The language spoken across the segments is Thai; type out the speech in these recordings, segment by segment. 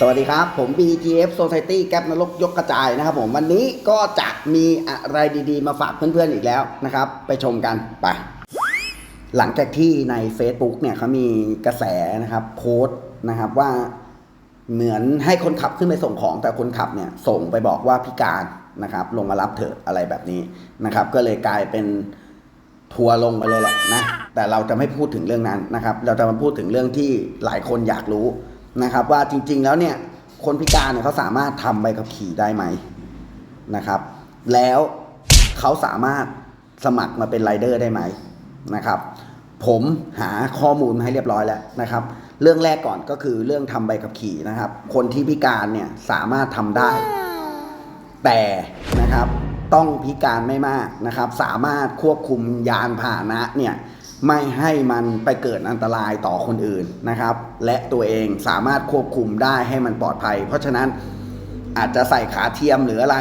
สวัสดีครับ ผม BGF Society แก๊ปนรกยกกระจายนะครับผมวันนี้ก็จะมีอะไรดีๆ มาฝากเพื่อนๆอีกแล้วนะครับ ไปชมกันไปหลังจากที่ใน Facebook เนี่ยเขามีกระแสนะครับโพสต์นะครับว่าเหมือนให้คนขับขึ้นไปส่งของแต่คนขับเนี่ยส่งไปบอกว่าพิการนะครับ ลงมารับเถอะอะไรแบบนี้นะครับ ก็เลยกลายเป็นทัวร์ลงไปเลยแหละนะแต่เราจะไม่พูดถึงเรื่องนั้นนะครับ เราจะมาพูดถึงเรื่องที่หลายคนอยากรู้ นะครับ ว่าจริง ๆ แล้วเนี่ยคนพิการเนี่ยเขาสามารถทำใบขับขี่ได้ไหมนะครับ แล้วเขาสามารถสมัครมาเป็นไรเดอร์ได้ไหมนะครับ ผมหาข้อมูลมาให้เรียบร้อยแล้วนะครับ เรื่องแรกก่อนก็คือเรื่องทำใบขับขี่นะครับ คนที่พิการเนี่ยสามารถทำได้ แต่นะครับต้องพิการไม่มากนะครับ สามารถควบคุมยานพาหนะเนี่ย ไม่ให้มันไปเกิดอันตรายต่อคนอื่นนะครับ และตัวเองสามารถควบคุมได้ให้มันปลอดภัย เพราะฉะนั้นอาจจะใส่ขาเทียมหรืออะไร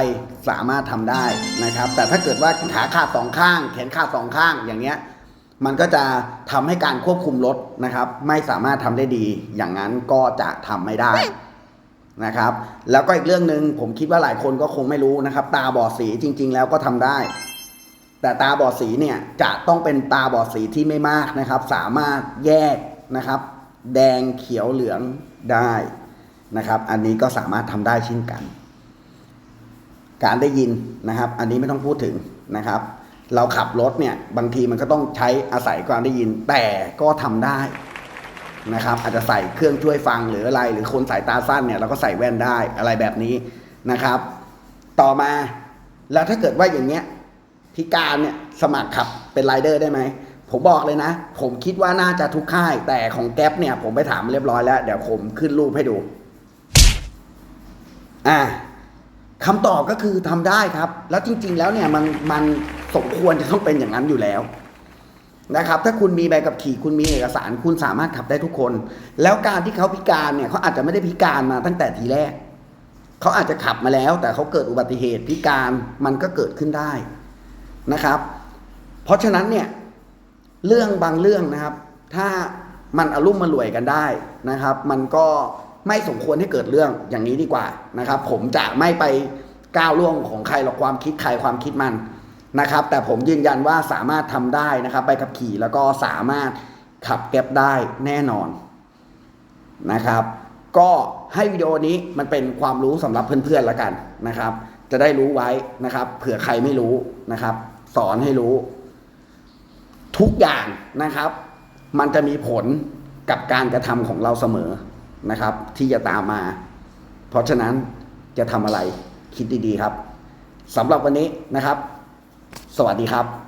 สามารถทำได้นะครับ แต่ถ้าเกิดว่าขาขาดสองข้าง แขนขาดสองข้างอย่างเงี้ยมันก็จะทำให้การควบคุมรถนะครับ ไม่สามารถทำได้ดี อย่างนั้นก็จะทำไม่ได้นะครับ แล้วก็อีกเรื่องหนึ่งผมคิดว่าหลายคนก็คงไม่รู้นะครับ ตาบอดสีจริง ๆ แล้วก็ทำได้ แต่ตาบอดสีเนี่ยจะต้องเป็นตาบอดสีที่ไม่มากนะครับ สามารถแยกนะครับ แดงเขียวเหลืองได้นะครับ อันนี้ก็สามารถทำได้เช่นกัน การได้ยินนะครับ อันนี้ไม่ต้องพูดถึงนะครับ เราขับรถเนี่ยบางทีมันก็ต้องใช้อาศัยการได้ยินแต่ก็ทำได้นะครับ อาจจะใส่เครื่องช่วยฟังหรืออะไร หรือคนสายตาสั้นเนี่ยเราก็ใส่แว่นได้อะไรแบบนี้นะครับ ต่อมาแล้วถ้าเกิดว่าอย่างเงี้ย พิการเนี่ยสมัครขับเป็นไรเดอร์ได้ไหม ผมบอกเลยนะ ผมคิดว่าน่าจะทุกค่าย แต่ของแก๊ปเนี่ยผมไปถามเรียบร้อยแล้ว เดี๋ยวผมขึ้นรูปให้ดู อ่าคำตอบก็คือทำได้ครับ แล้วจริง ๆ แล้วเนี่ยมันมันสมควรจะต้องเป็นอย่างนั้นอยู่แล้วนะครับถ้าคุณมีใบขับขี่คุณมีเอกสารคุณสามารถขับได้ทุกคน แล้วการที่เขาพิการเนี่ยเขาอาจจะไม่ได้พิการมาตั้งแต่ทีแรก เขาอาจจะขับมาแล้ว แต่เขาเกิดอุบัติเหตุพิการมันก็เกิดขึ้นได้ นะครับ เพราะฉะนั้นเนี่ยเรื่องบางเรื่องนะครับ ถ้ามันอารมณ์มารวยกันได้นะครับ มันก็ไม่สมควรให้เกิดเรื่องอย่างนี้ดีกว่านะครับ ผมจะไม่ไปก้าวล่วงของใครหรอกความคิดใครความคิดมันนะครับ แต่ผมยืนยันว่าสามารถทำได้นะครับ ไปขับขี่แล้วก็สามารถขับแก๊ปได้แน่นอนนะครับ ก็ให้วิดีโอนี้มันเป็นความรู้สำหรับเพื่อนๆแล้วกันนะครับ จะได้รู้ไว้นะครับ เผื่อใครไม่รู้นะครับ สอนให้รู้ ทุกอย่างนะครับ มันจะมีผลกับการกระทำของเราเสมอนะครับ ที่จะตามมา เพราะฉะนั้นจะทำอะไรคิดดีๆครับสำหรับวันนี้นะครับ สวัสดีครับ